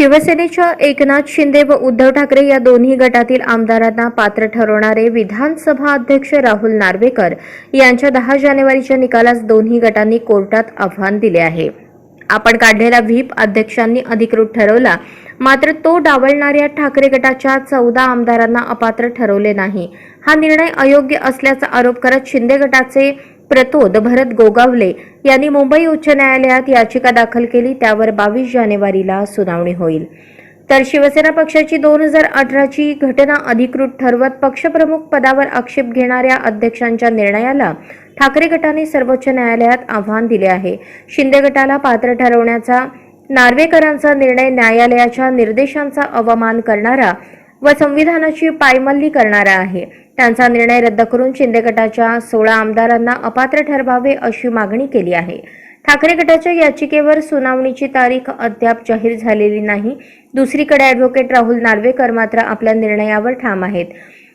शिवसेनेच्या एकनाथ शिंदे व उद्धव ठाकरे या दोन्ही गटातील आमदारांना पात्र ठरवणारे विधानसभा अध्यक्ष राहुल नार्वेकर यांच्या दहा जानेवारीच्या निकालास दोन्ही गटांनी कोर्टात आव्हान दिले आहे. आपण काढलेला व्हीप अध्यक्षांनी अधिकृत ठरवला मात्र तो डावलणाऱ्या ठाकरे गटाच्या चौदा आमदारांना अपात्र ठरवले नाही. हा निर्णय अयोग्य असल्याचा आरोप करत शिंदे गटाचे प्रतोद भरत गोगावले यांनी मुंबई उच्च न्यायालयात याचिका दाखल केली त्यावर बावीस जानेवारीला सुनावणी होईल. तर शिवसेना पक्षाची दोन हजार अठराची घटना अधिकृत ठरवत पक्षप्रमुख पदावर आक्षेप घेणाऱ्या अध्यक्षांच्या निर्णयाला ठाकरे गटाने सर्वोच्च न्यायालयात आव्हान दिले आहे. शिंदे गटाला पात्र ठरवण्याचा नार्वेकरांचा निर्णय न्यायालयाच्या निर्देशांचा अवमान करणारा व संविधानाची पायमल्ली करणारा आहे. त्यांचा निर्णय रद्द करून शिंदे गटाच्या सोळा आमदारांना अपात्र ठरवावे अशी मागणी केली आहे. ठाकरे गटाच्या याचिकेवर सुनावणीची तारीख अद्याप जाहीर झालेली नाही. दुसरीकडे ॲडव्होकेट राहुल नार्वेकर मात्र आपल्या निर्णयावर ठाम आहेत.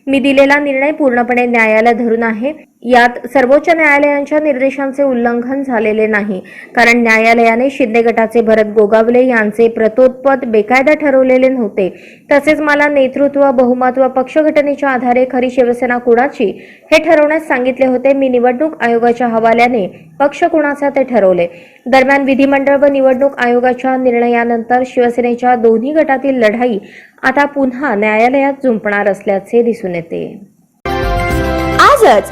मी दिलेला निर्णय पूर्णपणे न्यायाला धरून आहे. यात सर्वोच्च न्यायालयांच्या निर्देशांचे उल्लंघन झालेले नाही. कारण न्यायालयाने शिंदे गटाचे भरत गोगावले यांचे प्रतोत्पद बेकायदा ठरवलेले नव्हते. तसेच मला नेतृत्व बहुमत व पक्षघटनेच्या आधारे खरी शिवसेना कुणाची हे ठरवण्यास सांगितले होते. मी निवडणूक आयोगाच्या हवाल्याने पक्ष कुणाचा ते ठरवले. दरम्यान विधिमंडळ व निवडणूक आयोगाच्या निर्णयानंतर शिवसेनेच्या दोन्ही गटातील लढाई आता पुन्हा न्यायालयात जुंपणार असल्याचे दिसून येते. आजच